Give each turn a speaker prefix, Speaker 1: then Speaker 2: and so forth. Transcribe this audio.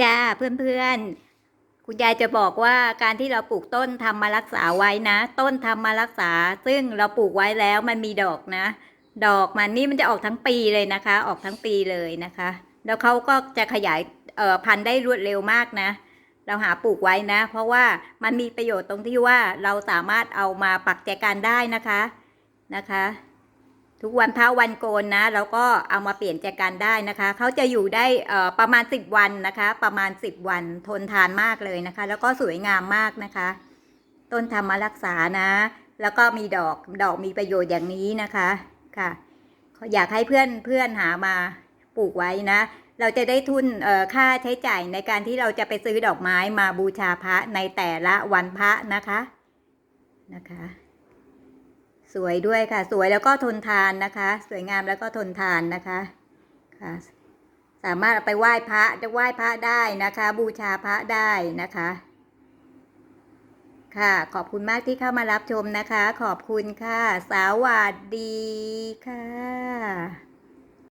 Speaker 1: จ้าเพื่อนๆ คุณยายจะบอกว่าการที่เราปลูกต้นทำมารักษาไว้นะ ต้นทำมารักษา ซึ่งเราปลูกไว้แล้วมันมีดอกนะ ดอกมันนี่มันจะออกทั้งปีเลยนะคะ ออกทั้งปีเลยนะคะ แล้วเขาก็จะขยายเอ่อพันธุ์ได้รวดเร็วมากนะ เราหาปลูกไว้นะ เพราะว่ามันมีประโยชน์ตรงที่ว่าเราสามารถเอามาปักแจกันได้นะคะนะคะ ทุกวันพระวันโกนนะเราก็เอามาเปลี่ยนแจกันได้นะคะเขาจะอยู่ได้ประมาณ 10 วันนะคะ ประมาณ 10 วันทนทานมากเลยนะคะ แล้วก็สวยงามมากนะคะ ต้นทำมารักษานะ แล้วก็มีดอกดอกมีประโยชน์อย่างนี้นะคะค่ะ อยากให้เพื่อนเพื่อนหามาปลูกไว้นะ เราจะได้ทุนค่าใช้จ่ายในการที่เราจะไปซื้อดอกไม้มาบูชาพระในแต่ละวันพระนะคะนะคะ สวยด้วยค่ะ สวยแล้วก็ทนทานนะคะ สวยงามแล้วก็ทนทานนะคะค่ะ สามารถเอาไปไหว้พระจะไหว้พระได้นะคะ บูชาพระได้นะคะ ค่ะ ขอบคุณมากที่เข้ามารับชมนะคะ ขอบคุณค่ะ สวัสดีค่ะ